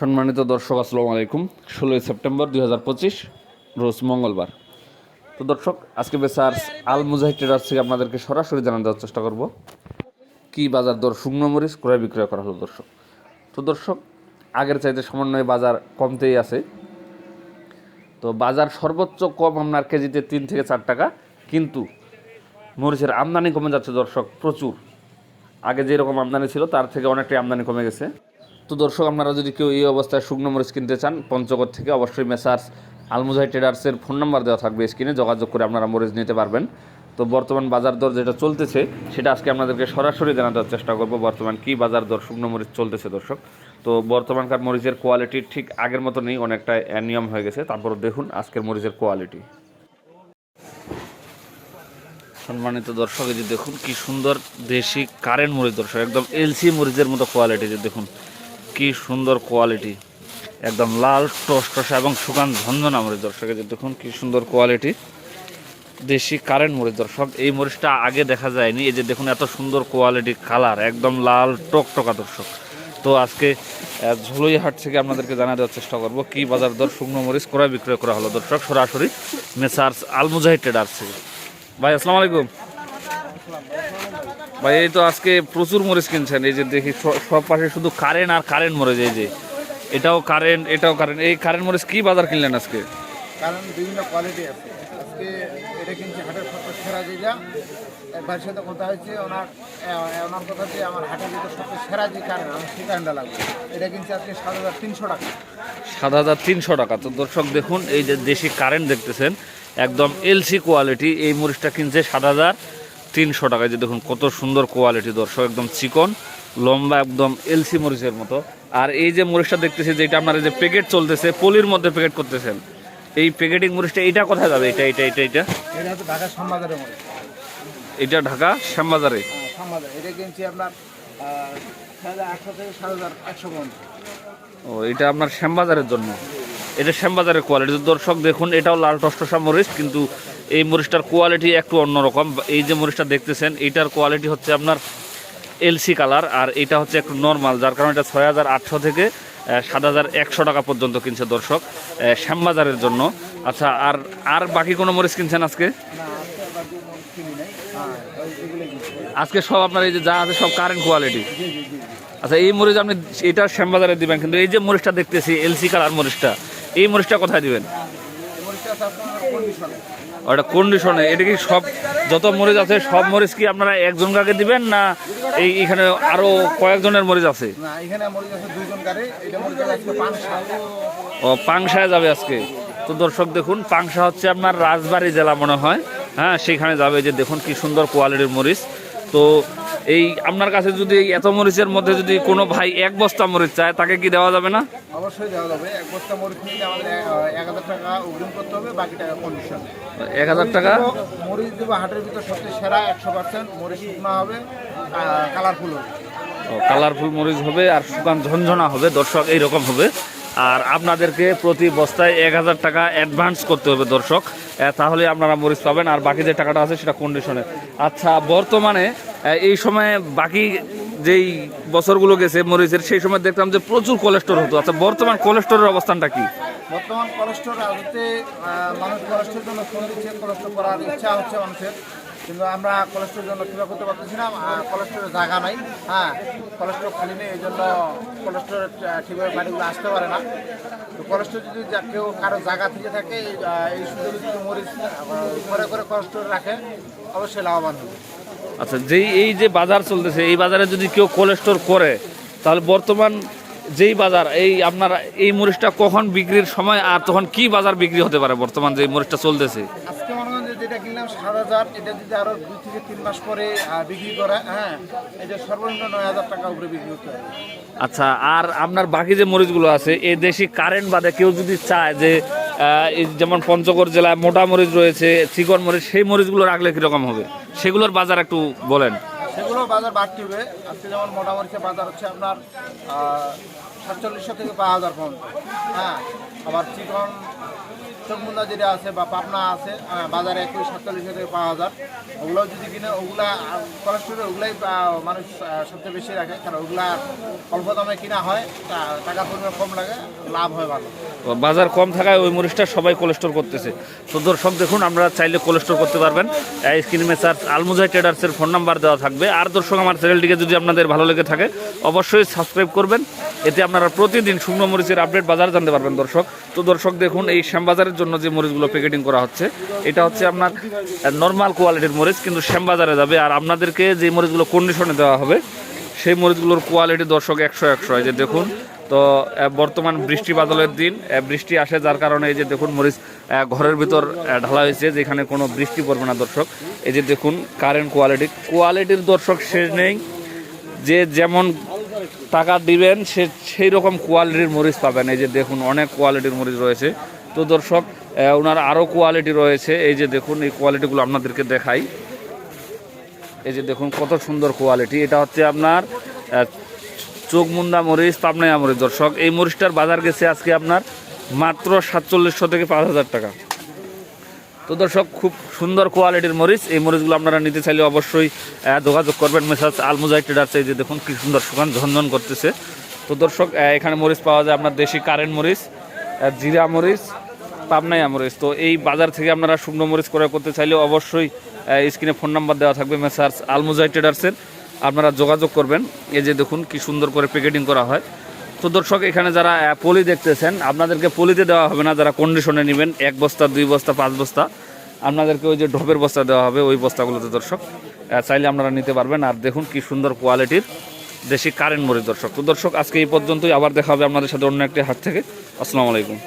সম্মানিত দর্শক, আসসালামু আলাইকুম। ষোলোই সেপ্টেম্বর দুই হাজার পঁচিশ, রোজ মঙ্গলবার। তো দর্শক, আজকে বেসার্স আল মুজাহিদ ট্রেডার্স থেকে আপনাদেরকে সরাসরি জানান দেওয়ার চেষ্টা করব। কি বাজার দর, শুকনো মরিচ, ক্রয় বিক্রয় করা হলো দর্শক? তো দর্শক, আগের চাইতে সমন্বয়ে বাজার কমতেই আছে। তো বাজার সর্বোচ্চ কম আপনার কেজিতে তিন থেকে চার টাকা, কিন্তু মরিচের আমদানি কমে যাচ্ছে দর্শক প্রচুর। আগে যেরকম আমদানি ছিল, তার থেকে অনেকটাই আমদানি কমে গেছে। তো দর্শক, আপনারা যদি কেউ এই অবস্থায় শুকনো মরিচ কিনতে চান, পঞ্চগড় থেকে অবশ্যই মেসার্স আলমুজাই ট্রেডার্সের ফোন নাম্বার দেওয়া থাকবে স্ক্রিনে, যোগাযোগ করে আপনারা মরিচ নিতে পারবেন। তো বর্তমান বাজার দর যেটা চলতেছে, সেটা আজকে আপনাদেরকে সরাসরি জানানোর চেষ্টা করব, বর্তমান কি বাজার দর শুকনো মরিচ চলতেছে দর্শক। তো বর্তমানকার মরিচের কোয়ালিটি ঠিক আগের মতো নেই অনেকটা নিয়ম হয়ে গেছে তারপর দেখুন আজকের মরিচের কোয়ালিটি সম্মানিত দর্শক যে দেখুন কি সুন্দর দেশি কারেন্ট মরিচ দর্শক, একদম এলসি মরিচের মতো কোয়ালিটি যে দেখুন। কি সুন্দর কোয়ালিটি একদম লাল টসটসা এবং শুকান ঝঞ্ঝনা মরিচ দর্শক। দেখুন কি সুন্দর কোয়ালিটি দেশি কারেন্ট মরিচ দর্শক। এই মরিচটা আগে দেখা যায়নি। এই যে দেখুন এত সুন্দর কোয়ালিটি কালার একদম লাল, টকটকা দর্শক। তো আজকে ঝুলইহাট থেকে আপনাদেরকে জানা দেওয়ার চেষ্টা করব, কি বাজার দর শুকনো মরিচ, ক্রয় বিক্রয় করা হলো? দর্শক, সরাসরি মেসার্স আলমুজাহিদ ট্রেডার্স থেকে। ভাই, আসসালামু আলাইকুম। ভাই এই তো আজকে প্রচুর মরিচ কিনছেন। এই যে দেখি সব পাশে শুধু কারেন্ট আর কারেন্ট মরিচ এই যে। এটাও কারেন্ট এটাও কারেন্ট এই কারেন্ট মরিচ কি বাজার কিনলেন আজকে? কারণ বিভিন্ন কোয়ালিটি আছে। আজকে এটা কিনছি হাটের সত্তর সেরা যেটা। এক সাথে কথা হয়েছে ওনার ওনার কথা যে আমার হাটের ভিতরে সবচেয়ে সেরা যে কারেন্ট আমার সেই কারেন্টটা লাগবে। এটা কিনছি আজকে সাত হাজার তিনশো টাকা। সাত হাজার তিনশো টাকা। তো দর্শক দেখুন এই যে দেশি কারেন্ট দেখতেছেন একদম এলসি কোয়ালিটি এই মরিচটা কিনছে সাত হাজার তিনশো টাকা এই যে দেখুন কত সুন্দর কোয়ালিটি দর্শক একদম চিকন লম্বা একদম এলসি মরিচের মতো। আর এই যে মরিচটা দেখতেছি যেটা আপনার যে প্যাকেট চলতেছে পলির মধ্যে প্যাকেট করতেছেন এই প্যাকেটিং মরিচটা এটা কোথায় যাবে? এটা এটা এটা এটা এটা ঢাকা শ্যামবাজারের এটা ঢাকা শ্যামবাজারে? এটা কিনছি আপনার ও এটা আপনার শ্যামবাজারের জন্য। এটা শ্যামবাজারের কোয়ালিটি দর্শক দেখুন এটাও লাল টসটসা মরিচ কিন্তু এই মরিচটার কোয়ালিটি একটু অন্যরকম। এই যে মরিচটা দেখতেছেন এইটার কোয়ালিটি হচ্ছে আপনার এলসি কালার আর এটা হচ্ছে একটু নর্মাল যার কারণে এটা ছয় হাজার আটশো থেকে সাত হাজার একশো টাকা পর্যন্ত কিনছে দর্শক শ্যামবাজারের জন্য। আচ্ছা আর আর বাকি কোনো মরিচ কিনছেন আজকে? আজকে সব আপনার এই যে যা আছে সব কারেন্ট কোয়ালিটি। আচ্ছা এই মরিচ আপনি, এটা শ্যামবাজারে দিবেন, কিন্তু এই যে মরিচটা দেখতেছি এলসি কালার মরিচটা, এই মরিচটা কোথায় দিবেন? ওটা কন্ডিশনে এটা কি সব যত মরিচ আছে সব মরিচ কি আপনারা একজন কাকে দিবেন না এই এখানে আরও কয়েকজনের মরিচ আছে? ও পাংশায় যাবে আজকে। তো দর্শক দেখুন পাংশা হচ্ছে আপনার রাজবাড়ী জেলা মনে হয়। হ্যাঁ সেখানে যাবে। যে দেখুন কি সুন্দর কোয়ালিটির মরিচ। তো এই আপনার কাছে যদি এত মরিচের মধ্যে যদি কোনো ভাই এক বস্তা মরিচ চায় তাকে কি দেওয়া যাবে না? অবশ্যই দেওয়া যাবে। এক বস্তা মরিচ নিলে আমাদের এক হাজার টাকা অগ্রিম করতে হবে বাকি টাকা কন্ডিশন এক হাজার টাকা? মরিচ দেবো হাটের ভিতর সবচেয়ে সেরা একশো পার্সেন্ট মরিচ শুকনো হবে কালারফুল হবে। কালারফুল মরিচ হবে আর শুকান ঝনঝনা হবে দর্শক এইরকম হবে। আর আপনাদেরকে প্রতি বস্তায় এক হাজার টাকা অ্যাডভান্স করতে হবে দর্শক। তাহলে আপনারা মরিচ পাবেন। আর বাকি যে টাকাটা আছে সেটা কন্ডিশনে আচ্ছা বর্তমানে এই সময়ে বাকি যেই বছরগুলো গেছে মরিচের, সেই সময় দেখতাম যে প্রচুর কোলেস্টোর হতো। আচ্ছা বর্তমান কোলেস্টোরের অবস্থানটা কি? বর্তমান কোলেস্টোর আদতে মানুষ কোলেস্টোর জন্য কোলেস্টোর করার ইচ্ছা হচ্ছে মানুষের। কিন্তু আমরা কোলেস্টোর জন্য কীভাবে করতে পারতেছি না কোলেস্টোরের জায়গা নাই। হ্যাঁ কোলেস্টোর খালি নেই এই জন্য কোলেস্টোরের ঠিকভাবে গাড়িগুলো আসতে পারে না। তো কোলেস্টোর যদি কেউ কারও জায়গা থেকে থাকে এই, সুযোগে যদি মরিচ করে করে কোলেস্টোরে রাখে অবশ্যই লাভবান হবে। আচ্ছা যেই এই যে বাজার চলতেছে এই বাজারে যদি কেউ কোলেস্টোর করে তাহলে বর্তমান যেই বাজার এই আপনার এই মরিচটা কখন বিক্রির সময় আর তখন কি বাজার বিক্রি হতে পারে বর্তমান যে মরিচটা চলতেছে আজকে মনে করেন যে যেটা কিনলাম সাত হাজার এটা যদি আরও দুই থেকে তিন মাস পরে বিক্রি করা হ্যাঁ এটা সর্বনিম্ন নয় হাজার টাকা উপরে বিক্রি করতে হবে। আচ্ছা আর আপনার বাকি যে মরিচগুলো আছে এই দেশি কারেন্ট বাদে কেউ যদি চায় যে যেমন পঞ্চগড় জেলায় মোটা মরিচ রয়েছে চিকন মরিচ সেই মরিচগুলো রাখলে কীরকম হবে? সেগুলোর বাজার একটু বলেন। সেগুলো বাজার বাড়তি হবে। আজকে যেমন মোটামুটি বাজার হচ্ছে আপনার সাতচল্লিশশো থেকে পাঁচ হাজার পর্যন্ত। হ্যাঁ আবার চিকন চকমুন্দা যেটা আছে বা পাবনা আছে বাজারে একুশ, সাতচল্লিশ থেকে পাঁচ হাজার ওগুলো যদি কিনে, ওগুলা কোলেস্ট্রল ওগুলাই মানুষ সবচেয়ে বেশি রাখে, কারণ ওগুলা অল্প দামে কিনা হয় টাকা পরিমাণ কম লাগে, লাভ হয় ভালো। বাজার কম থাকায় ওই মরিচটা সবাই কোলেস্টোর করতেছে। তো দর্শক, দেখুন, আমরা চাইলে কোলেস্টোর করতে পারবেন। স্ক্রিন মেসার আলমুজাই ট্রেডার্সের ফোন নাম্বার দেওয়া থাকবে। আর দর্শক, আমার চ্যানেলটিকে যদি আপনাদের ভালো লেগে থাকে, অবশ্যই সাবস্ক্রাইব করবেন। এতে আপনারা প্রতিদিন শুকনো মরিচের আপডেট বাজার জানতে পারবেন দর্শক। তো দর্শক, দেখুন, এই শ্যামবাজারের জন্য যে মরিচগুলো প্যাকেটিং করা হচ্ছে, এটা হচ্ছে আপনার নর্মাল কোয়ালিটির মরিচ, কিন্তু শ্যামবাজারে যাবে। আর আপনাদেরকে যে মরিচগুলো কন্ডিশনে দেওয়া হবে, সেই মরিচগুলোর কোয়ালিটি দর্শক একশো একশো। এই যে দেখুন, তো বর্তমান বৃষ্টি বাদলের দিন বৃষ্টি আসে যার কারণে এই যে দেখুন মরিচ ঘরের ভিতর ঢালা হয়েছে, যেখানে কোনো বৃষ্টি পড়বে না দর্শক। এই যে দেখুন কারেন্ট কোয়ালিটি কোয়ালিটির দর্শক শেষ নেই, যে যেমন টাকা দিবেন, সে সেই রকম কোয়ালিটির মরিচ পাবেন। এই যে দেখুন, অনেক কোয়ালিটির মরিচ রয়েছে। তো দর্শক ওনার আরও কোয়ালিটি রয়েছে। এই যে দেখুন, এই কোয়ালিটিগুলো আপনাদেরকে দেখাই। এই যে দেখুন, কত সুন্দর কোয়ালিটি এটা হচ্ছে আপনার চোখমুন্দা মরিচ পাবনায়া মরিচ। দর্শক, এই মরিচটার বাজার গেছে আজকে আপনার মাত্র সাতচল্লিশশো থেকে পাঁচ হাজার টাকা। তো দর্শক, খুব সুন্দর কোয়ালিটির মরিচ। এই মরিচগুলো আপনারা নিতে চাইলে অবশ্যই যোগাযোগ করবেন মেসাজ আলমুজাই ট্রেডার্স। এই যে দেখুন, কী সুন্দর সুগান ঝনঝন করতেছে। তো দর্শক এখানে মরিচ পাওয়া যায় আপনার দেশি কারেন্ট মরিচ জিরা মরিচ পাবনাইয়া মরিচ তো এই বাজার থেকে আপনারা শুকনো মরিচ ক্রয় করতে চাইলে অবশ্যই স্ক্রিনে ফোন নাম্বার দেওয়া থাকবে মেসার্স আলমুজাই ট্রেডার্সের। আপনারা যোগাযোগ করবেন। এই যে দেখুন কি সুন্দর করে প্যাকেটিং করা হয়। তো দর্শক, এখানে যারা পলি দেখতেছেন, আপনাদেরকে পলিতে দেওয়া হবে না। যারা কন্ডিশনে নেবেন, এক বস্তা, দুই বস্তা, পাঁচ বস্তা। আপনাদেরকে ওই যে ঢোপের বস্তা দেওয়া হবে ওই বস্তাগুলোতে দর্শক। চাইলে আপনারা নিতে পারবেন। আর দেখুন কি সুন্দর কোয়ালিটির দেশি কারেন্ট মরিচ দর্শক। তো দর্শক, আজকে এই পর্যন্তই। আবার দেখা হবে আপনাদের সাথে অন্য একটি হাট থেকে। আসসালামু আলাইকুম।